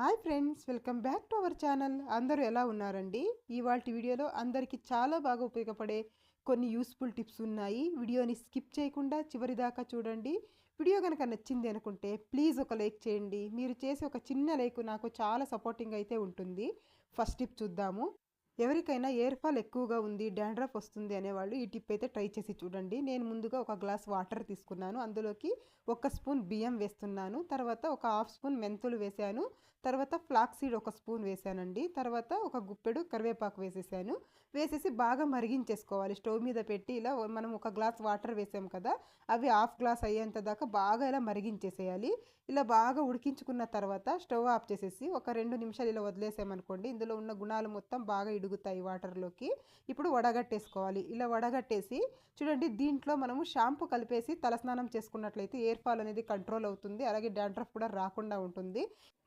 Hi friends welcome back to our channel. అందరూ ఎలా ఉన్నారండి? ఇవాళ వీడియోలో అందరికీ చాలా బాగా ఉపయోగపడే కొన్ని యూస్ఫుల్ టిప్స్ ఉన్నాయి. వీడియోని స్కిప్ చేయకుండా చివరి దాకా చూడండి. వీడియో కనుక నచ్చింది అనుకుంటే ప్లీజ్ ఒక లైక్ చేయండి. మీరు చేసే ఒక చిన్న లైక్ నాకు చాలా సపోర్టింగ్ అయితే ఉంటుంది. ఫస్ట్ టిప్ చూద్దాము. ఎవరికైనా ఎయిర్ ఫాల్ ఎక్కువగా ఉంది డాండ్రఫ్ వస్తుంది అనేవాళ్ళు ఈ టిప్ అయితే ట్రై చేసి చూడండి. నేను ముందుగా ఒక గ్లాస్ వాటర్ తీసుకున్నాను. అందులోకి ఒక స్పూన్ బియ్యం వేస్తున్నాను. తర్వాత ఒక హాఫ్ స్పూన్ మెంతులు వేసాను. తర్వాత ఫ్లాక్ సీడ్ ఒక స్పూన్ వేసానండి. తర్వాత ఒక గుప్పెడు కరివేపాకు వేసేసాను. వేసేసి బాగా మరిగించేసుకోవాలి. స్టవ్ మీద పెట్టి ఇలా మనం ఒక గ్లాస్ వాటర్ వేసాం కదా అవి హాఫ్ గ్లాస్ అయ్యేంత దాకా బాగా ఇలా మరిగించేసేయాలి. ఇలా బాగా ఉడికించుకున్న తర్వాత స్టవ్ ఆఫ్ చేసేసి ఒక రెండు నిమిషాలు ఇలా వదిలేసామనుకోండి ఇందులో ఉన్న గుణాలు మొత్తం బాగా ఇడుగుతాయి వాటర్లోకి. ఇప్పుడు వడగట్టేసుకోవాలి. ఇలా వడగట్టేసి చూడండి దీంట్లో మనము షాంపూ కలిపేసి తలస్నానం చేసుకున్నట్లయితే ఎయిర్ ఫాల్ అనేది కంట్రోల్ అవుతుంది. అలాగే డాండ్రఫ్ కూడా రాకుండా ఉంటుంది.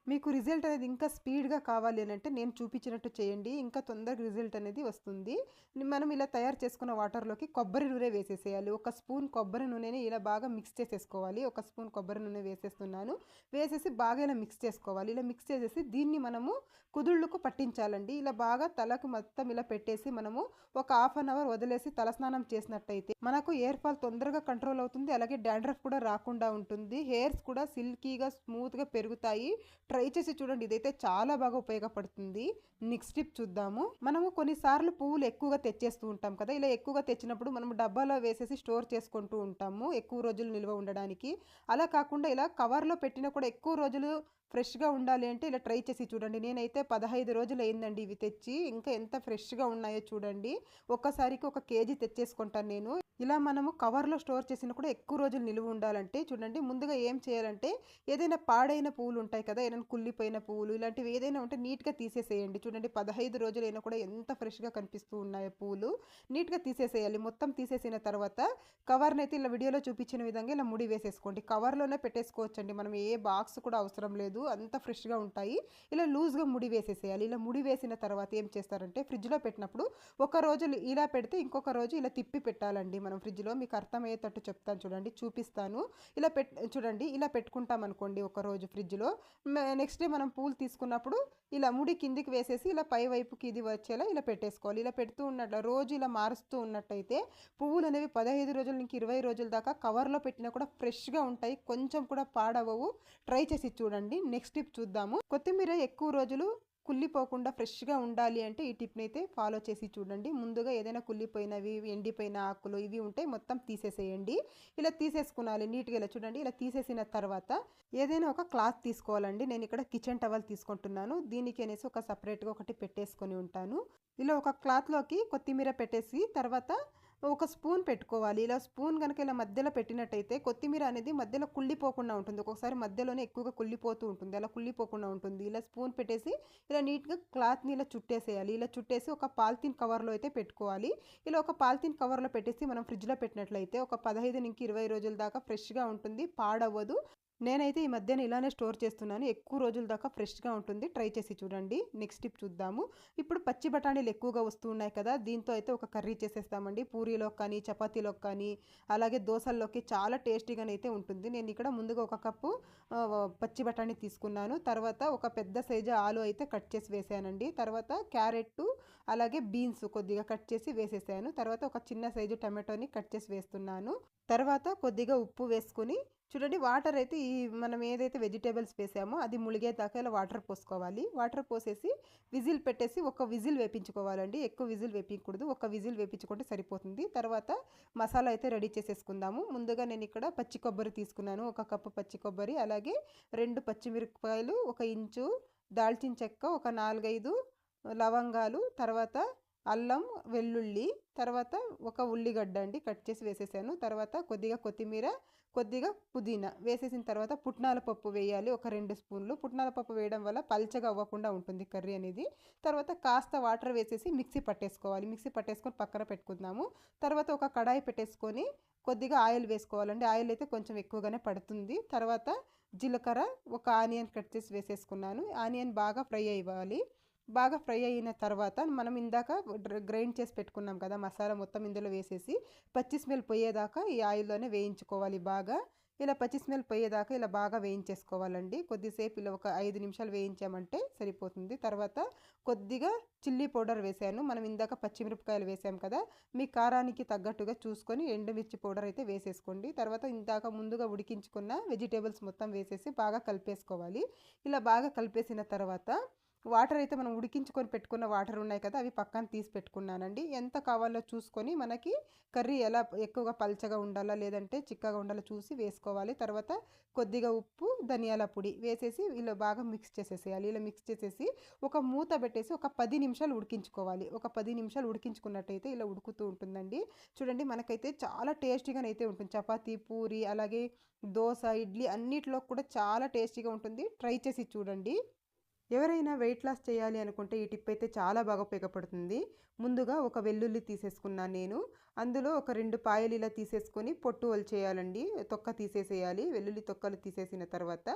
మీకు రిజల్ట్ అనేది ఇంకా స్పీడ్గా కావాలి అని అంటే నేను చూపించినట్టు చేయండి. ఇంకా తొందరగా రిజల్ట్ అనేది వస్తుంది. మనం ఇలా తయారు చేసుకున్న వాటర్లోకి కొబ్బరి నూనె వేసేసేయాలి. ఒక స్పూన్ కొబ్బరి నూనెని ఇలా బాగా మిక్స్ చేసేసుకోవాలి. ఒక స్పూన్ కొబ్బరి నూనె వేసేస్తున్నాను. వేసేసి బాగా ఇలా మిక్స్ చేసుకోవాలి. ఇలా మిక్స్ చేసేసి దీన్ని మనము కుదుళ్ళకు పట్టించాలండి. ఇలా బాగా తలకు మొత్తం ఇలా పెట్టేసి మనము ఒక హాఫ్ అన్ అవర్ వదిలేసి తలస్నానం చేసినట్టయితే మనకు ఎయిర్ ఫాల్ తొందరగా కంట్రోల్ అవుతుంది. అలాగే డాండ్రఫ్ కూడా రాకుండా ఉంటుంది. హెయిర్స్ కూడా సిల్కీగా స్మూత్గా పెరుగుతాయి. ట్రై చేసి చూడండి. ఇదైతే చాలా బాగా ఉపయోగపడుతుంది. నెక్స్ట్ టిప్ చూద్దాము. మనము కొన్నిసార్లు పువ్వులు ఎక్కువగా తెచ్చేస్తూ ఉంటాం కదా. ఇలా ఎక్కువగా తెచ్చినప్పుడు మనం డబ్బాలో వేసేసి స్టోర్ చేసుకుంటూ ఉంటాము ఎక్కువ రోజులు నిల్వ ఉండడానికి. అలా కాకుండా ఇలా కవర్లో పెట్టినా కూడా ఎక్కువ రోజులు ఫ్రెష్గా ఉండాలి అంటే ఇలా ట్రై చేసి చూడండి. నేనైతే పదహైదు రోజులు అయిందండి ఇవి తెచ్చి. ఇంకా ఎంత ఫ్రెష్గా ఉన్నాయో చూడండి. ఒక్కసారికి ఒక కేజీ తెచ్చేసుకుంటాను నేను. ఇలా మనము కవర్లో స్టోర్ చేసిన కూడా ఎక్కువ రోజులు నిలువ ఉండాలంటే చూడండి. ముందుగా ఏం చేయాలంటే ఏదైనా పాడైన పువ్వులు ఉంటాయి కదా ఏదైనా కుళ్ళిపోయిన పువ్వులు ఇలాంటివి ఏదైనా ఉంటే నీట్గా తీసేసేయండి. చూడండి పదహైదు రోజులైనా కూడా ఎంత ఫ్రెష్గా కనిపిస్తూ ఉన్నాయో పువ్వులు. నీట్గా తీసేసేయాలి. మొత్తం తీసేసిన తర్వాత కవర్ని అయితే ఇలా వీడియోలో చూపించిన విధంగా ఇలా ముడి వేసేసుకోండి. కవర్లోనే పెట్టేసుకోవచ్చండి. మనం ఏ బాక్స్ కూడా అవసరం లేదు. అంత ఫ్రెష్గా ఉంటాయి. ఇలా లూజ్గా ముడి వేసేసేయాలి. ఇలా ముడి వేసిన తర్వాత ఏం చేస్తారంటే ఫ్రిడ్జ్లో పెట్టినప్పుడు ఒక రోజు ఇలా పెడితే ఇంకొక రోజు ఇలా తిప్పి పెట్టాలండి మనం ఫ్రిడ్జ్లో. మీకు అర్థమయ్యేటట్టు చెప్తాను చూడండి చూపిస్తాను. ఇలా పెట్ చూడండి ఇలా పెట్టుకుంటాం అనుకోండి ఒక రోజు ఫ్రిడ్జ్లో. నెక్స్ట్ డే మనం పూలు తీసుకున్నప్పుడు ఇలా ముడి కిందికి వేసేసి ఇలా పై వైపుకి ఇది వచ్చేలా ఇలా పెట్టేసుకోవాలి. ఇలా పెడుతూ ఉన్నట్ల రోజు ఇలా మారుస్తూ ఉన్నట్టయితే పువ్వులు అనేవి పదహైదు రోజుల నుంచి ఇరవై రోజుల దాకా కవర్లో పెట్టినా కూడా ఫ్రెష్గా ఉంటాయి. కొంచెం కూడా పాడవవు. ట్రై చేసి చూడండి. నెక్స్ట్ టిప్ చూద్దాము. కొత్తిమీర ఎక్కువ రోజులు కుళ్ళిపోకుండా ఫ్రెష్గా ఉండాలి అంటే ఈ టిప్ని అయితే ఫాలో చేసి చూడండి. ముందుగా ఏదైనా కుళ్ళిపోయినవి ఎండిపోయిన ఆకులు ఇవి ఉంటే మొత్తం తీసేసేయండి. ఇలా తీసేసుకున్నాలి నీట్గా ఇలా చూడండి. ఇలా తీసేసిన తర్వాత ఏదైనా ఒక క్లాత్ తీసుకోవాలండి. నేను ఇక్కడ కిచెన్ టవల్ తీసుకుంటున్నాను. దీనికి అనేసి ఒక సపరేట్గా ఒకటి పెట్టేసుకొని ఉంటాను. ఇలా ఒక క్లాత్లోకి కొత్తిమీర పెట్టేసి తర్వాత ఒక స్పూన్ పెట్టుకోవాలి. ఇలా స్పూన్ కనుక ఇలా మధ్యలో పెట్టినట్టయితే కొత్తిమీర అనేది మధ్యలో కుళ్ళిపోకుండా ఉంటుంది. ఒక్కొక్కసారి మధ్యలోనే ఎక్కువగా కుళ్ళిపోతూ ఉంటుంది. అలా కుళ్ళిపోకుండా ఉంటుంది. ఇలా స్పూన్ పెట్టేసి ఇలా నీట్గా క్లాత్ని ఇలా చుట్టేసేయాలి. ఇలా చుట్టేసి ఒక పాలిథిన్ కవర్లో అయితే పెట్టుకోవాలి. ఇలా ఒక పాలిథిన్ కవర్లో పెట్టేసి మనం ఫ్రిడ్జ్లో పెట్టినట్లయితే ఒక పదహైదు నుంచి ఇరవై రోజుల దాకా ఫ్రెష్గా ఉంటుంది. పాడవ్వదు. నేనైతే ఈ మధ్యన ఇలానే స్టోర్ చేస్తున్నాను. ఎక్కువ రోజుల దాకా ఫ్రెష్గా ఉంటుంది. ట్రై చేసి చూడండి. నెక్స్ట్ టిప్ చూద్దాము. ఇప్పుడు పచ్చి బఠానీలు ఎక్కువగా వస్తూ ఉన్నాయి కదా దీంతో అయితే ఒక కర్రీ చేసేస్తామండి. పూరీలో కానీ చపాతీలో కానీ అలాగే దోశల్లోకి చాలా టేస్టీగానైతే ఉంటుంది. నేను ఇక్కడ ముందుగా ఒక కప్పు పచ్చి బఠానీ తీసుకున్నాను. తర్వాత ఒక పెద్ద సైజు ఆలు అయితే కట్ చేసి వేసానండి. తర్వాత క్యారెట్ అలాగే బీన్స్ కొద్దిగా కట్ చేసి వేసేసాను. తర్వాత ఒక చిన్న సైజు టమాటోని కట్ చేసి వేస్తున్నాను. తర్వాత కొద్దిగా ఉప్పు వేసుకుని చూడండి వాటర్ అయితే ఈ మనం ఏదైతే వెజిటేబుల్స్ వేసామో అది ములిగేదాకా ఇలా వాటర్ పోసుకోవాలి. వాటర్ పోసేసి విజిల్ పెట్టేసి ఒక విజిల్ వేపించుకోవాలండి. ఎక్కువ విజిల్ వేపించకూడదు. ఒక విజిల్ వేపించుకుంటే సరిపోతుంది. తర్వాత మసాలా అయితే రెడీ చేసేసుకుందాము. ముందుగా నేను ఇక్కడ పచ్చి కొబ్బరి తీసుకున్నాను. ఒక కప్పు పచ్చి కొబ్బరి అలాగే రెండు పచ్చిమిరపకాయలు ఒక ఇంచు దాల్చిన చెక్క ఒక నాలుగైదు లవంగాలు తర్వాత అల్లం వెల్లుల్లి తర్వాత ఒక ఉల్లిగడ్డ అండి కట్ చేసి వేసేసాను. తర్వాత కొద్దిగా కొత్తిమీర కొద్దిగా పుదీనా వేసేసిన తర్వాత పుట్నాల పప్పు వేయాలి. ఒక రెండు స్పూన్లు. పుట్నాల పప్పు వేయడం వల్ల పల్చగా అవ్వకుండా ఉంటుంది కర్రీ అనేది. తర్వాత కాస్త వాటర్ వేసేసి మిక్సీ పట్టేసుకోవాలి. మిక్సీ పట్టేసుకొని పక్కన పెట్టుకుందాము. తర్వాత ఒక కడాయి పెట్టేసుకొని కొద్దిగా ఆయిల్ వేసుకోవాలండి. ఆయిల్ అయితే కొంచెం ఎక్కువగానే పడుతుంది. తర్వాత జీలకర్ర ఒక ఆనియన్ కట్ చేసి వేసేసుకున్నాను. ఆనియన్ బాగా ఫ్రై అవ్వాలి. బాగా ఫ్రై అయిన తర్వాత మనం ఇందాక గ్రైండ్ చేసి పెట్టుకున్నాం కదా మసాలా మొత్తం ఇందులో వేసేసి పచ్చి స్మెల్ పోయేదాకా ఈ ఆయిల్లోనే వేయించుకోవాలి బాగా. ఇలా పచ్చి స్మెల్ పోయేదాకా ఇలా బాగా వేయించేసుకోవాలండి. కొద్దిసేపు ఇలా ఒక ఐదు నిమిషాలు వేయించామంటే సరిపోతుంది. తర్వాత కొద్దిగా చిల్లీ పౌడర్ వేసాను. మనం ఇందాక పచ్చిమిరపకాయలు వేసాం కదా మీ కారానికి తగ్గట్టుగా చూసుకొని ఎండుమిర్చి పౌడర్ అయితే వేసేసుకోండి. తర్వాత ఇందాక ముందుగా ఉడికించుకున్న వెజిటేబుల్స్ మొత్తం వేసేసి బాగా కలిపేసుకోవాలి. ఇలా బాగా కలిపేసిన తర్వాత వాటర్ అయితే మనం ఉడికించుకొని పెట్టుకున్న వాటర్ ఉన్నాయి కదా అవి పక్కన తీసి పెట్టుకున్నానండి. ఎంత కావాలో చూసుకొని మనకి కర్రీ ఎలా ఎక్కువగా పల్చగా ఉండాలా లేదంటే చిక్కగా ఉండాలో చూసి వేసుకోవాలి. తర్వాత కొద్దిగా ఉప్పు ధనియాల పొడి వేసేసి ఇలా బాగా మిక్స్ చేసేసేయాలి. ఇలా మిక్స్ చేసేసి ఒక మూత పెట్టేసి ఒక పది నిమిషాలు ఉడికించుకోవాలి. ఒక పది నిమిషాలు ఉడికించుకున్నట్టయితే ఇలా ఉడుకుతూ ఉంటుందండి. చూడండి మనకైతే చాలా టేస్టీగా అయితే ఉంటుంది. చపాతీ పూరి అలాగే దోశ ఇడ్లీ అన్నిటిలో కూడా చాలా టేస్టీగా ఉంటుంది. ట్రై చేసి చూడండి. ఎవరైనా వెయిట్ లాస్ చేయాలి అనుకుంటే ఈ టిప్ అయితే చాలా బాగా ఉపయోగపడుతుంది. ముందుగా ఒక వెల్లుల్లి తీసేసుకున్నాను నేను. అందులో ఒక రెండు పాయలు ఇలా తీసేసుకొని పొట్టు చేయాలండి తొక్క తీసేసేయాలి. వెల్లుల్లి తొక్కలు తీసేసిన తర్వాత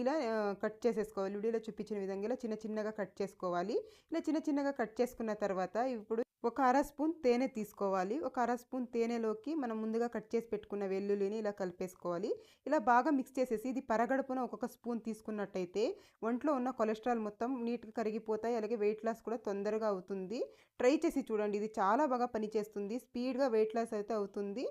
ఇలా కట్ చేసేసుకోవాలి. వీడియోలో చూపించిన విధంగా ఇలా చిన్న చిన్నగా కట్ చేసుకోవాలి. ఇలా చిన్న చిన్నగా కట్ చేసుకున్న తర్వాత ఇప్పుడు ఒక అర స్పూన్ తేనె తీసుకోవాలి. ఒక అర స్పూన్ తేనెలోకి మనం ముందుగా కట్ చేసి పెట్టుకున్న వెల్లుల్లిని ఇలా కలిపేసుకోవాలి. ఇలా బాగా మిక్స్ చేసేసి ఇది పరగడుపున ఒక్కొక్క స్పూన్ తీసుకున్నట్టయితే ఒంట్లో ఉన్న కొలెస్ట్రాల్ మొత్తం నీట్గా కరిగిపోతాయి. అలాగే వెయిట్ లాస్ కూడా తొందరగా అవుతుంది. ట్రై చేసి చూడండి. ఇది చాలా బాగా పనిచేస్తుంది. స్పీడ్గా వెయిట్ లాస్ అయితే అవుతుంది.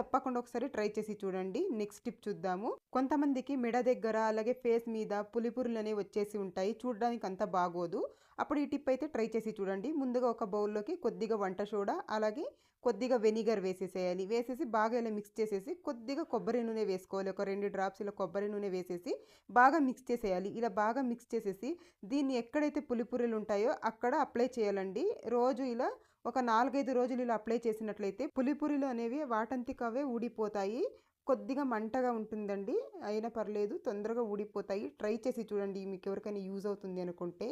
తప్పకుండా ఒకసారి ట్రై చేసి చూడండి. నెక్స్ట్ టిప్ చూద్దాము. కొంతమందికి మెడ దగ్గర అలాగే ఫేస్ మీద పులిపురులు అనేవి వచ్చేసి ఉంటాయి. చూడడానికి అంత బాగోదు. అప్పుడు ఈ టిప్ అయితే ట్రై చేసి చూడండి. ముందుగా ఒక బౌల్లోకి కొద్దిగా వంట సోడా అలాగే కొద్దిగా వెనిగర్ వేసేసేయాలి. వేసేసి బాగా ఇలా మిక్స్ చేసేసి కొద్దిగా కొబ్బరి నూనె వేసుకోవాలి. ఒక రెండు డ్రాప్స్ ఇలా కొబ్బరి నూనె వేసేసి బాగా మిక్స్ చేసేయాలి. ఇలా బాగా మిక్స్ చేసేసి దీన్ని ఎక్కడైతే పులిపురులు ఉంటాయో అక్కడ అప్లై చేయాలండి. రోజు ఇలా ఒక నాలుగైదు రోజులు ఇలా అప్లై చేసినట్లయితే పులిపురిలు అనేవి వాటంతికవే ఊడిపోతాయి. కొద్దిగా మంటగా ఉంటుందండి. అయినా పర్లేదు తొందరగా ఊడిపోతాయి. ట్రై చేసి చూడండి మీకు ఎవరికైనా యూజ్ అవుతుంది అనుకుంటే.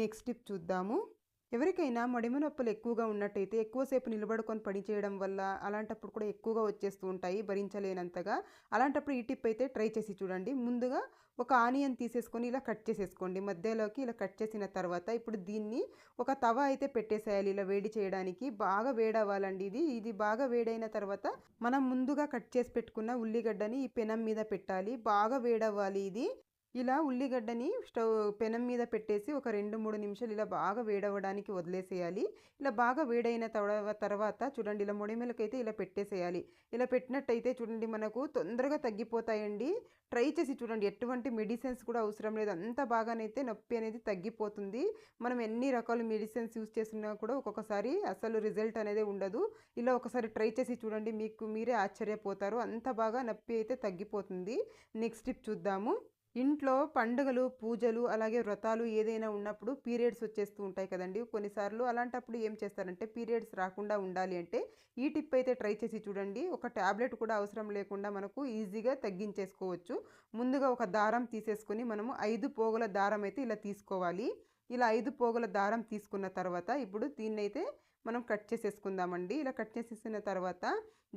నెక్స్ట్ టిప్ చూద్దాము. ఎవరికైనా మడిమ నొప్పులు ఎక్కువగా ఉన్నట్టయితే ఎక్కువసేపు నిలబడుకొని పని చేయడం వల్ల అలాంటప్పుడు కూడా ఎక్కువగా వచ్చేస్తూ ఉంటాయి భరించలేనంతగా. అలాంటప్పుడు ఈ టిప్ అయితే ట్రై చేసి చూడండి. ముందుగా ఒక ఆనియన్ తీసేసుకొని ఇలా కట్ చేసేసుకోండి. మధ్యలోకి ఇలా కట్ చేసిన తర్వాత ఇప్పుడు దీన్ని ఒక తవ అయితే పెట్టేసేయాలి ఇలా వేడి చేయడానికి. బాగా వేడవ్వాలండి ఇది. ఇది బాగా వేడైన తర్వాత మనం ముందుగా కట్ చేసి పెట్టుకున్న ఉల్లిగడ్డని ఈ పెనం మీద పెట్టాలి. బాగా వేడవ్వాలి ఇది. ఇలా ఉల్లిగడ్డని స్టవ్ పెనం మీద పెట్టేసి ఒక రెండు మూడు నిమిషాలు ఇలా బాగా వేడవడానికి వదిలేసేయాలి. ఇలా బాగా వేడైన తర్వాత చూడండి ఇలా మొడిమెలకైతే ఇలా పెట్టేసేయాలి. ఇలా పెట్టినట్టయితే చూడండి మనకు తొందరగా తగ్గిపోతాయండి. ట్రై చేసి చూడండి ఎటువంటి మెడిసిన్స్ కూడా అవసరం లేదు. అంత బాగానైతే నొప్పి అనేది తగ్గిపోతుంది. మనం ఎన్ని రకాల మెడిసిన్స్ యూస్ చేసినా కూడా ఒక్కొక్కసారి అసలు రిజల్ట్ అనేది ఉండదు. ఇలా ఒకసారి ట్రై చేసి చూడండి మీకు మీరే ఆశ్చర్యపోతారు. అంత బాగా నొప్పి అయితే తగ్గిపోతుంది. నెక్స్ట్ టిప్ చూద్దాము. ఇంట్లో పండుగలు పూజలు అలాగే వ్రతాలు ఏదైనా ఉన్నప్పుడు పీరియడ్స్ వచ్చేస్తూ ఉంటాయి కదండి. కొన్నిసార్లు అలాంటప్పుడు ఏం చేస్తారంటే పీరియడ్స్ రాకుండా ఉండాలి అంటే ఈ టిప్ అయితే ట్రై చేసి చూడండి. ఒక ట్యాబ్లెట్ కూడా అవసరం లేకుండా మనకు ఈజీగా తగ్గించేసుకోవచ్చు. ముందుగా ఒక దారం తీసేసుకొని మనము ఐదు పోగుల దారం అయితే ఇలా తీసుకోవాలి. ఇలా ఐదు పోగుల దారం తీసుకున్న తర్వాత ఇప్పుడు దీన్నైతే మనం కట్ చేసేసుకుందామండి. ఇలా కట్ చేసేసిన తర్వాత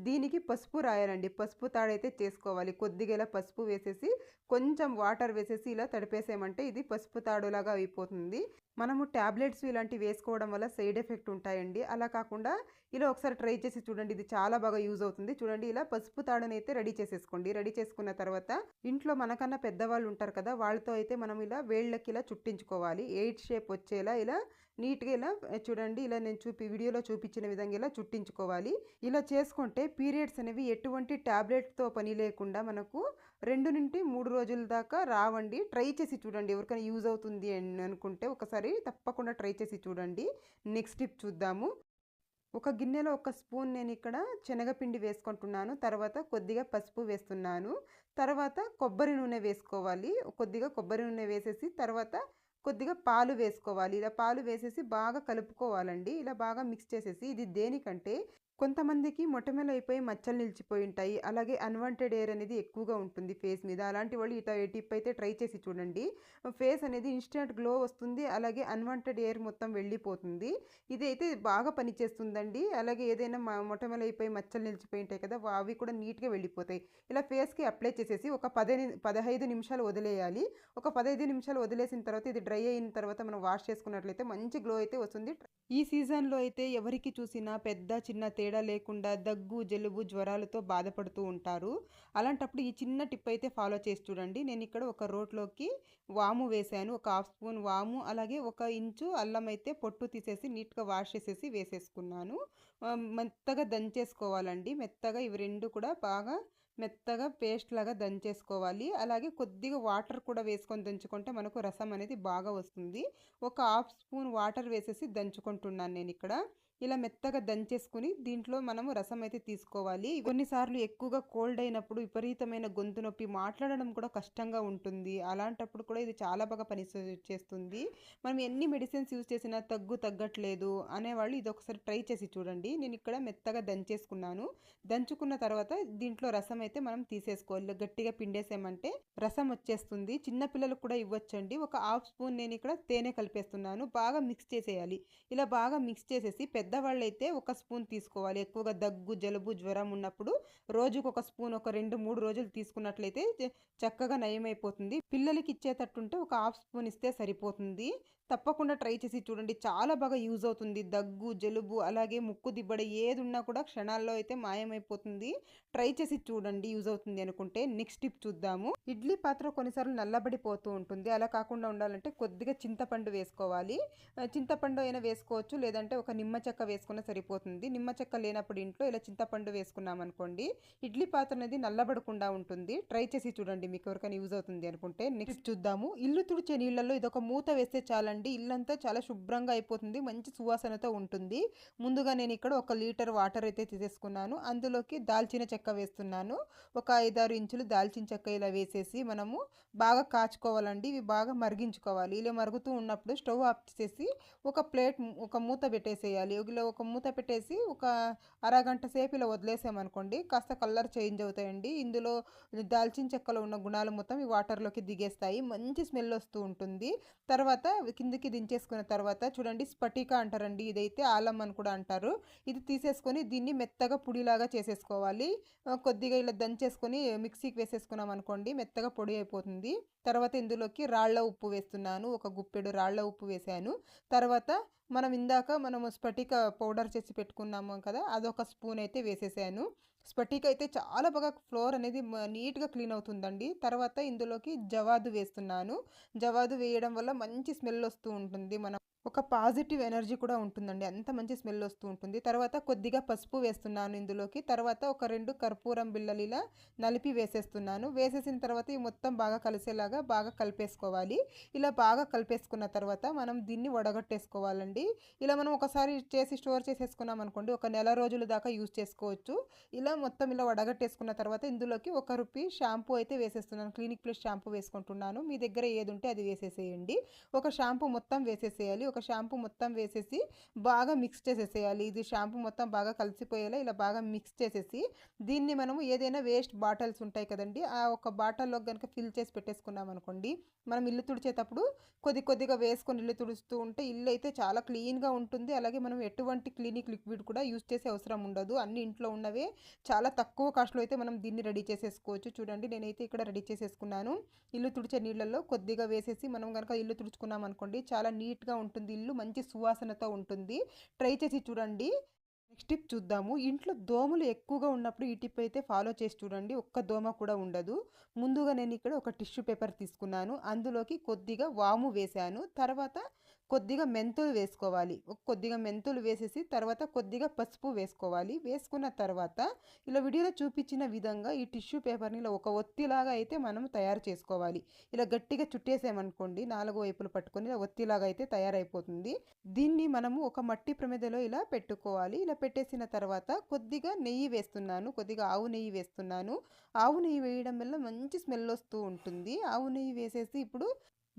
దీనికి పసుపు రాయాలండి. పసుపు తాడైతే చేసుకోవాలి. కొద్దిగా ఇలా పసుపు వేసేసి కొంచెం వాటర్ వేసేసి ఇలా తడిపేసామంటే ఇది పసుపు తాడులాగా అయిపోతుంది. మనము ట్యాబ్లెట్స్ ఇలాంటివి వేసుకోవడం వల్ల సైడ్ ఎఫెక్ట్ ఉంటాయండి. అలా కాకుండా ఇలా ఒకసారి ట్రై చేసి చూడండి. ఇది చాలా బాగా యూజ్ అవుతుంది. చూడండి ఇలా పసుపు తాడుని అయితే రెడీ చేసేసుకోండి. రెడీ చేసుకున్న తర్వాత ఇంట్లో మనకన్నా పెద్దవాళ్ళు ఉంటారు కదా వాళ్ళతో అయితే మనం ఇలా వేళ్ళకి ఇలా చుట్టించుకోవాలి. ఎయిట్ షేప్ వచ్చేలా ఇలా నీట్గా ఇలా చూడండి ఇలా నేను చూపి వీడియోలో చూపించిన విధంగా ఇలా చుట్టించుకోవాలి. ఇలా చేసుకుంటే పీరియడ్స్ అనేవి ఎటువంటి ట్యాబ్లెట్తో పని లేకుండా మనకు రెండు నుండి మూడు రోజుల దాకా రావండి. ట్రై చేసి చూడండి. ఎవరికైనా యూజ్ అవుతుంది అని అనుకుంటే ఒకసారి తప్పకుండా ట్రై చేసి చూడండి. నెక్స్ట్ టిప్ చూద్దాము. ఒక గిన్నెలో ఒక స్పూన్ నేను ఇక్కడ శనగపిండి వేసుకుంటున్నాను. తర్వాత కొద్దిగా పసుపు వేస్తున్నాను. తర్వాత కొబ్బరి నూనె వేసుకోవాలి. కొద్దిగా కొబ్బరి నూనె వేసేసి తర్వాత కొద్దిగా పాలు వేసుకోవాలి. ఇలా పాలు వేసేసి బాగా కలుపుకోవాలండి. ఇలా బాగా మిక్స్ చేసేసి ఇది దేనికంటే కొంతమందికి మొట్టమొదలు మచ్చలు నిలిచిపోయి ఉంటాయి అలాగే అన్వాంటెడ్ ఎయిర్ అనేది ఎక్కువగా ఉంటుంది ఫేస్ మీద. అలాంటి వాళ్ళు ఇట టిప్ అయితే ట్రై చేసి చూడండి. ఫేస్ అనేది ఇన్స్టెంట్ గ్లో వస్తుంది. అలాగే అన్వాంటెడ్ ఎయిర్ మొత్తం వెళ్ళిపోతుంది. ఇది అయితే బాగా పనిచేస్తుందండి. అలాగే ఏదైనా మొట్టమొదలు మచ్చలు నిలిచిపోయి ఉంటాయి కదా అవి కూడా నీట్గా వెళ్ళిపోతాయి. ఇలా ఫేస్కి అప్లై చేసేసి ఒక పదిహేను పదహైదు నిమిషాలు వదిలేయాలి. ఒక పదహైదు నిమిషాలు వదిలేసిన తర్వాత ఇది డ్రై అయిన తర్వాత మనం వాష్ చేసుకున్నట్లయితే మంచి గ్లో అయితే వస్తుంది. ఈ సీజన్లో అయితే ఎవరికి చూసినా పెద్ద చిన్న తేడా తేడా లేకుండా దగ్గు జలుబు జ్వరాలతో బాధపడుతూ ఉంటారు. అలాంటప్పుడు ఈ చిన్న టిప్ అయితే ఫాలో చేసి చూడండి. నేను ఇక్కడ ఒక రోట్లోకి వాము వేసాను ఒక హాఫ్ స్పూన్ వాము అలాగే ఒక ఇంచు అల్లం అయితే పొట్టు తీసేసి నీట్గా వాష్ చేసేసి వేసేసుకున్నాను. మెత్తగా దంచేసుకోవాలండి. మెత్తగా ఇవి రెండు కూడా బాగా మెత్తగా పేస్ట్ లాగా దంచేసుకోవాలి. అలాగే కొద్దిగా వాటర్ కూడా వేసుకొని దంచుకుంటే మనకు రసం అనేది బాగా వస్తుంది. ఒక హాఫ్ స్పూన్ వాటర్ వేసేసి దంచుకుంటున్నాను నేను ఇక్కడ. ఇలా మెత్తగా దంచేసుకుని దీంట్లో మనము రసం అయితే తీసుకోవాలి. కొన్నిసార్లు ఎక్కువగా కోల్డ్ అయినప్పుడు విపరీతమైన గొంతు నొప్పి మాట్లాడడం కూడా కష్టంగా ఉంటుంది. అలాంటప్పుడు కూడా ఇది చాలా బాగా పని చేస్తుంది. మనం ఎన్ని మెడిసిన్స్ యూజ్ చేసినా తగ్గు తగ్గట్లేదు అనేవాళ్ళు ఇది ఒకసారి ట్రై చేసి చూడండి. నేను ఇక్కడ మెత్తగా దంచేసుకున్నాను. దంచుకున్న తర్వాత దీంట్లో రసం అయితే మనం తీసేసుకోవాలి. గట్టిగా పిండేసామంటే రసం వచ్చేస్తుంది. చిన్నపిల్లలకు కూడా ఇవ్వచ్చండి. ఒక హాఫ్ స్పూన్ నేను ఇక్కడ తేనె కలిపేస్తున్నాను. బాగా మిక్స్ చేసేయాలి. ఇలా బాగా మిక్స్ చేసేసి పెద్ద పెద్దవాళ్ళైతే ఒక స్పూన్ తీసుకోవాలి. ఎక్కువగా దగ్గు జలుబు జ్వరం ఉన్నప్పుడు రోజుకు ఒక స్పూన్ ఒక రెండు మూడు రోజులు తీసుకున్నట్లయితే చక్కగా నయమైపోతుంది. పిల్లలకి ఇచ్చేటట్టుంటే ఒక హాఫ్ స్పూన్ ఇస్తే సరిపోతుంది. తప్పకుండా ట్రై చేసి చూడండి. చాలా బాగా యూజ్ అవుతుంది. దగ్గు జలుబు అలాగే ముక్కు దిబ్బడ ఏది ఉన్నా కూడా క్షణాల్లో అయితే మాయమైపోతుంది. ట్రై చేసి చూడండి. యూజ్ అవుతుంది అనుకుంటే నెక్స్ట్ టిప్ చూద్దాము. ఇడ్లీ పాత్ర కొన్నిసార్లు నల్లబడిపోతూ ఉంటుంది. అలా కాకుండా ఉండాలంటే కొద్దిగా చింతపండు వేసుకోవాలి. చింతపండు అయినా వేసుకోవచ్చు. లేదంటే ఒక నిమ్మ చెక్క వేసుకున్నా సరిపోతుంది. నిమ్మ చెక్క లేనప్పుడు ఇంట్లో ఇలా చింతపండు వేసుకున్నాం అనుకోండి ఇడ్లీ పాత్ర అనేది నల్లబడకుండా ఉంటుంది. ట్రై చేసి చూడండి. మీకు ఎవరికైనా యూజ్ అవుతుంది అనుకుంటే నెక్స్ట్ చూద్దాము. ఇల్లు తుడిచే నీళ్ళల్లో ఇది ఒక మూత వేస్తే చాలండి. ఇల్లంతా చాలా శుభ్రంగా అయిపోతుంది. మంచి సువాసనతో ఉంటుంది. ముందుగా నేను ఇక్కడ ఒక లీటర్ వాటర్ అయితే తీసేసుకున్నాను. అందులోకి దాల్చిన చెక్క వేస్తున్నాను. ఒక ఐదారు ఇంచులు దాల్చిన చెక్క ఇలా వేసేసి మనము బాగా కాచుకోవాలండి. ఇవి బాగా మరిగించుకోవాలి. ఇలా మరుగుతూ ఉన్నప్పుడు స్టవ్ ఆఫ్ చేసి ఒక ప్లేట్ ఒక మూత పెట్టేసేయాలి. ఇలా ఒక మూత పెట్టేసి ఒక అరగంట సేపు ఇలా వదిలేసామనుకోండి కాస్త కలర్ చేంజ్ అవుతాయండి. ఇందులో దాల్చిన చెక్కలో ఉన్న గుణాలు మొత్తం ఈ వాటర్లోకి దిగేస్తాయి. మంచి స్మెల్ వస్తూ ఉంటుంది. తర్వాత కింద కిందికి దించేసుకున్న తర్వాత చూడండి స్ఫటిక అంటారండి ఇదైతే ఆలం అని కూడా అంటారు. ఇది తీసేసుకొని దీన్ని మెత్తగా పొడిలాగా చేసేసుకోవాలి. కొద్దిగా ఇలా దంచేసుకొని మిక్సీకి వేసేసుకున్నాం అనుకోండి మెత్తగా పొడి అయిపోతుంది. తర్వాత ఇందులోకి రాళ్ళ ఉప్పు వేస్తున్నాను. ఒక గుప్పెడు రాళ్ళ ఉప్పు వేసాను తర్వాత మనం ఇందాక మనము స్ఫటిక పౌడర్ చేసి పెట్టుకున్నాము కదా అదొక స్పూన్ అయితే వేసేసాను. స్ఫటిక అయితే చాలా బాగా ఫ్లోర్ అనేది నీట్గా క్లీన్ అవుతుందండి. తర్వాత ఇందులోకి జవాదు వేస్తున్నాను. జవాదు వేయడం వల్ల మంచి స్మెల్ వస్తూ ఉంటుంది. మనం ఒక పాజిటివ్ ఎనర్జీ కూడా ఉంటుందండి. అంత మంచి స్మెల్ వస్తూ ఉంటుంది. తర్వాత కొద్దిగా పసుపు వేస్తున్నాను ఇందులోకి. తర్వాత ఒక రెండు కర్పూరం బిళ్ళలిలా నలిపి వేసేస్తున్నాను. వేసేసిన తర్వాత ఈ మొత్తం బాగా కలిసేలాగా బాగా కలిపేసుకోవాలి. ఇలా బాగా కలిపేసుకున్న తర్వాత మనం దీన్ని వడగట్టేసుకోవాలండి. ఇలా మనం ఒకసారి చేసి స్టోర్ చేసేసుకున్నాం అనుకోండి. ఒక నెల రోజుల దాకా యూజ్ చేసుకోవచ్చు. ఇలా మొత్తం ఇలా వడగట్టేసుకున్న తర్వాత ఇందులోకి ఒక రూపీ షాంపూ అయితే వేసేస్తున్నాను. క్లినిక్ ప్లస్ షాంపూ వేసుకుంటున్నాను. మీ దగ్గర ఏది ఉంటే అది వేసేసేయండి. ఒక షాంపూ మొత్తం వేసేసేయాలి. ఒక షాంపూ మొత్తం వేసేసి బాగా మిక్స్ చేసేసేయాలి. ఇది షాంపూ మొత్తం బాగా కలిసిపోయేలా ఇలా బాగా మిక్స్ చేసేసి దీన్ని మనము ఏదైనా వేస్ట్ బాటిల్స్ ఉంటాయి కదండి ఆ ఒక బాటిల్లో కనుక ఫిల్ చేసి పెట్టేసుకున్నాం అనుకోండి మనం ఇల్లు తుడిచేటప్పుడు కొద్ది కొద్దిగా వేసుకొని ఇల్లు తుడుస్తూ ఉంటే ఇల్లు అయితే చాలా క్లీన్గా ఉంటుంది. అలాగే మనం ఎటువంటి క్లినిక్ లిక్విడ్ కూడా యూజ్ చేసే అవసరం ఉండదు. అన్ని ఇంట్లో ఉన్నవే చాలా తక్కువ కాస్ట్లో అయితే మనం దీన్ని రెడీ చేసేసుకోవచ్చు. చూడండి నేనైతే ఇక్కడ రెడీ చేసేసుకున్నాను. ఇల్లు తుడిచే నీళ్ళల్లో కొద్దిగా వేసేసి మనం కనుక ఇల్లు తుడుచుకున్నాం అనుకోండి చాలా నీట్గా ఉంటుంది. ఇల్లు మంచి సువాసనతో ఉంటుంది. ట్రై చేసి చూడండి. నెక్స్ట్ టిప్ చూద్దాము. ఇంట్లో దోమలు ఎక్కువగా ఉన్నప్పుడు ఈ టిప్ అయితే ఫాలో చేసి చూడండి. ఒక్క దోమ కూడా ఉండదు. ముందుగా నేను ఇక్కడ ఒక టిష్యూ పేపర్ తీసుకున్నాను. అందులోకి కొద్దిగా వాము వేశాను. తర్వాత కొద్దిగా మెంతులు వేసుకోవాలి. కొద్దిగా మెంతులు వేసేసి తర్వాత కొద్దిగా పసుపు వేసుకోవాలి. వేసుకున్న తర్వాత ఇలా వీడియోలో చూపించిన విధంగా ఈ టిష్యూ పేపర్ని ఇలా ఒక ఒత్తిలాగా అయితే మనం తయారు చేసుకోవాలి. ఇలా గట్టిగా చుట్టేసామనుకోండి నాలుగు వైపులు పట్టుకొని ఇలా ఒత్తిలాగా అయితే తయారైపోతుంది. దీన్ని మనము ఒక మట్టి ప్రమిదలో ఇలా పెట్టుకోవాలి. ఇలా పెట్టేసిన తర్వాత కొద్దిగా నెయ్యి వేస్తున్నాను. కొద్దిగా ఆవు నెయ్యి వేస్తున్నాను. ఆవు నెయ్యి వేయడం వల్ల మంచి స్మెల్ వస్తూ ఉంటుంది. ఆవు నెయ్యి వేసేసి ఇప్పుడు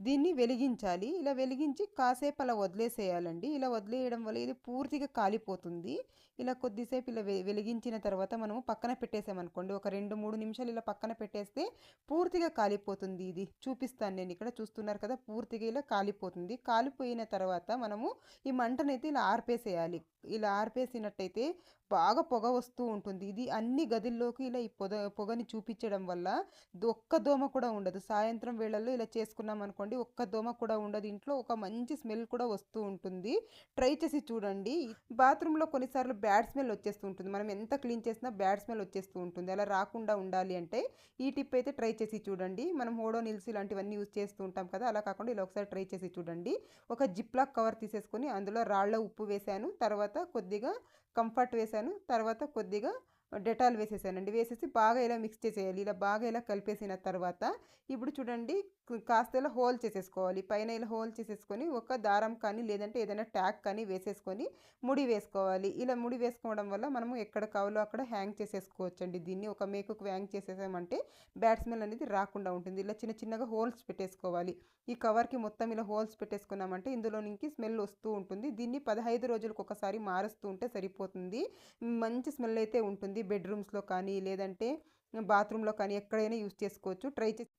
దీన్ని వెలిగించాలి. ఇలా వెలిగించి కాసేపు అలా వదిలేసేయాలండి. ఇలా వదిలేయడం వల్ల ఇది పూర్తిగా కాలిపోతుంది. ఇలా కొద్దిసేపు ఇలా వెలిగించిన తర్వాత మనము పక్కన పెట్టేసామనుకోండి ఒక రెండు మూడు నిమిషాలు ఇలా పక్కన పెట్టేస్తే పూర్తిగా కాలిపోతుంది ఇది. చూపిస్తాను నేను ఇక్కడ. చూస్తున్నారు కదా పూర్తిగా ఇలా కాలిపోతుంది. కాలిపోయిన తర్వాత మనము ఈ మంటనైతే ఇలా ఆర్పేసేయాలి. ఇలా ఆర్పేసినట్టయితే బాగా పొగ వస్తూ ఉంటుంది. ఇది అన్ని గదుల్లోకి ఇలా ఈ పొగ పొగని చూపించడం వల్ల ఒక్క దోమ కూడా ఉండదు. సాయంత్రం వేళల్లో ఇలా చేసుకున్నాం అనుకోండి చేసుకోండి ఒక్క దోమ కూడా ఉండదు. ఇంట్లో ఒక మంచి స్మెల్ కూడా వస్తూ ఉంటుంది. ట్రై చేసి చూడండి. బాత్రూంలో కొన్నిసార్లు బ్యాడ్ స్మెల్ వచ్చేస్తూ ఉంటుంది. మనం ఎంత క్లీన్ చేసినా బ్యాడ్ స్మెల్ వచ్చేస్తూ ఉంటుంది. అలా రాకుండా ఉండాలి అంటే ఈ టిప్ అయితే ట్రై చేసి చూడండి. మనం హోడో నిల్స్ ఇలాంటివన్నీ యూజ్ చేస్తూ ఉంటాం కదా. అలా కాకుండా ఇలా ఒకసారి ట్రై చేసి చూడండి. ఒక జిప్లాక్ కవర్ తీసేసుకొని అందులో రాళ్ళ ఉప్పు వేశాను తర్వాత కొద్దిగా కంఫర్ట్ వేశాను తర్వాత కొద్దిగా డెటాల్ వేసేసానండి. వేసేసి బాగా ఇలా మిక్స్ చేసేయాలి. ఇలా బాగా ఇలా కలిపేసిన తర్వాత ఇప్పుడు చూడండి కాస్త ఇలా హోల్ చేసేసుకోవాలి. పైన ఇలా హోల్ చేసేసుకొని ఒక దారం కానీ లేదంటే ఏదైనా ట్యాగ్ కానీ వేసేసుకొని ముడి వేసుకోవాలి. ఇలా ముడి వేసుకోవడం వల్ల మనము ఎక్కడ కావాలో అక్కడ హ్యాంగ్ చేసేసుకోవచ్చు అండి దీన్ని ఒక మేకుకు హ్యాంగ్ చేసేసామంటే బ్యాట్ స్మెల్ అనేది రాకుండా ఉంటుంది. ఇలా చిన్న చిన్నగా హోల్స్ పెట్టేసుకోవాలి. ఈ కవర్కి మొత్తం ఇలా హోల్స్ పెట్టేసుకున్నామంటే ఇందులో నుంచి స్మెల్ వస్తూ ఉంటుంది. దీన్ని పదహైదు రోజులకు ఒకసారి మారుస్తూ ఉంటే సరిపోతుంది. మంచి స్మెల్ అయితే ఉంటుంది. బెడ్రూమ్స్లో కానీ లేదంటే బాత్రూంలో కానీ ఎక్కడైనా యూస్ చేసుకోవచ్చు. ట్రై చేసి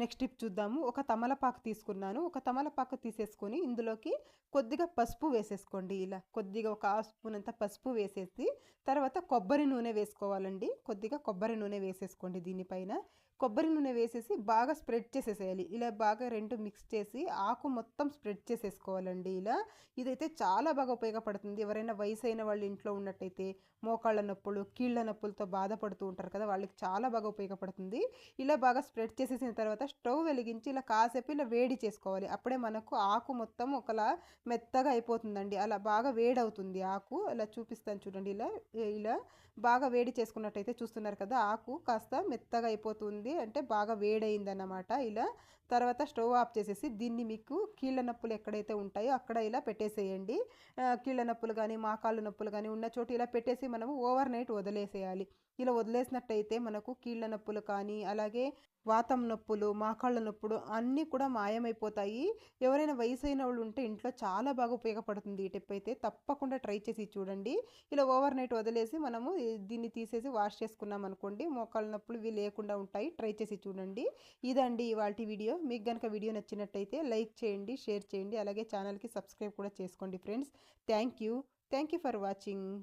నెక్స్ట్ టిప్ చూద్దాము. ఒక తమలపాకు తీసుకున్నాను. ఒక తమలపాకు తీసేసుకొని ఇందులోకి కొద్దిగా పసుపు వేసేసుకోండి. ఇలా కొద్దిగా ఒక హాఫ్ స్పూన్ అంత పసుపు వేసేసి తర్వాత కొబ్బరి నూనె వేసుకోవాలండి. కొద్దిగా కొబ్బరి నూనె వేసేసుకోండి దీనిపైన. కొబ్బరి నూనె వేసేసి బాగా స్ప్రెడ్ చేసేసేయాలి. ఇలా బాగా రెండు మిక్స్ చేసి ఆకు మొత్తం స్ప్రెడ్ చేసేసుకోవాలండి ఇలా. ఇదైతే చాలా బాగా ఉపయోగపడుతుంది. ఎవరైనా వయసు అయిన వాళ్ళు ఇంట్లో ఉన్నట్టయితే మోకాళ్ళ నొప్పులు కీళ్ళ నొప్పులతో బాధపడుతూ ఉంటారు కదా వాళ్ళకి చాలా బాగా ఉపయోగపడుతుంది. ఇలా బాగా స్ప్రెడ్ చేసేసిన తర్వాత స్టవ్ వెలిగించి ఇలా కాసేపు ఇలా వేడి చేసుకోవాలి. అప్పుడే మనకు ఆకు మొత్తం ఒకలా మెత్తగా అయిపోతుందండి. అలా బాగా వేడి అవుతుంది ఆకు. ఇలా చూపిస్తాను చూడండి. ఇలా ఇలా బాగా వేడి చేసుకున్నట్టయితే చూస్తున్నారు కదా ఆకు కాస్త మెత్తగా అయిపోతుంది అంటే బాగా వేడైందన్నమాట ఇలా తర్వాత స్టవ్ ఆఫ్ చేసేసి దీన్ని మీకు కీళ్ళ నొప్పులు ఎక్కడైతే ఉంటాయో అక్కడ ఇలా పెట్టేసేయండి. కీళ్ళ నొప్పులు కానీ మాకాళ్ళు నొప్పులు కానీ ఉన్న చోటు ఇలా పెట్టేసి మనము ఓవర్ నైట్ వదిలేసేయాలి. ఇలా వదిలేసినట్టయితే మనకు కీళ్ళ నొప్పులు కానీ అలాగే వాతం నొప్పులు మాకాళ్ళ నొప్పులు అన్నీ కూడా మాయమైపోతాయి. ఎవరైనా వయసు అయిన వాళ్ళు ఉంటే ఇంట్లో చాలా బాగా ఉపయోగపడుతుంది ఈ టిప్ అయితే. తప్పకుండా ట్రై చేసి చూడండి. ఇలా ఓవర్ నైట్ వదిలేసి మనము దీన్ని తీసేసి వాష్ చేసుకున్నాం అనుకోండి మోకాళ్ళ నొప్పులు ఇవి లేకుండా ఉంటాయి. ట్రై చేసి చూడండి. ఇదండి ఇవాళ వీడియో. మీకు కనుక వీడియో నచ్చినట్టయితే లైక్ చేయండి షేర్ చేయండి అలాగే ఛానల్కి సబ్స్క్రైబ్ కూడా చేసుకోండి friends. Thank you. Thank you for watching.